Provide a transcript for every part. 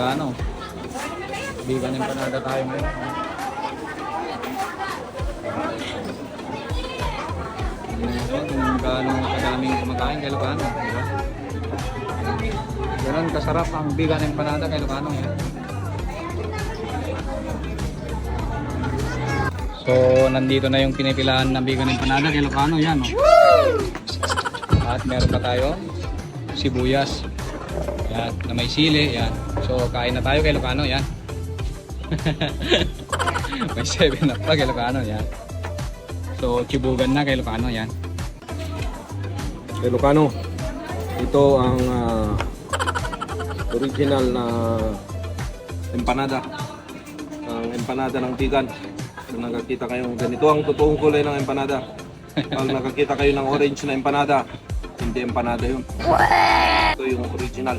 Ilocano. Bigan empanada tayo ngayon. Kung gaano kadaming kumakain kay Ilocano. di ba? Ganun kasarap ang bigan empanada kay Ilocano. Yan. So, nandito na yung pinipilahan ng bigan empanada kay Ilocano. Yan, oh. At meron pa tayo sibuyas. Yan, na may sili. Yan. So, kain na tayo kay Ilocano. Yan. may 7 up pa kay Ilocano. Yan. So, chibugan na kay Ilocano. Yan. Ilocano. Ito ang ah, original na empanada. Ang empanada ng tigan. Kung nakakita kayong ganito ang totoong kulay ng empanada. Pag nakakita kayo ng orange na empanada, hindi empanada yun. Ito yung original.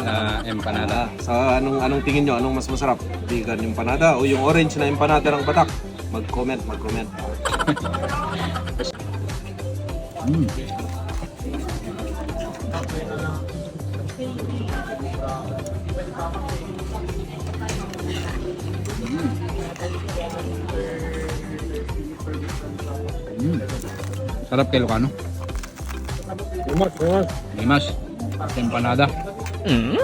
Na empanada. Ah, sa anong anong tingin nyo? Anong mas masarap? Yung empanada o yung orange na empanada ng batak? Mag-comment, mag-comment. Mm. Mm. Sarap kay Ilocano. Umas, umas. Limas. Empanada. Mm.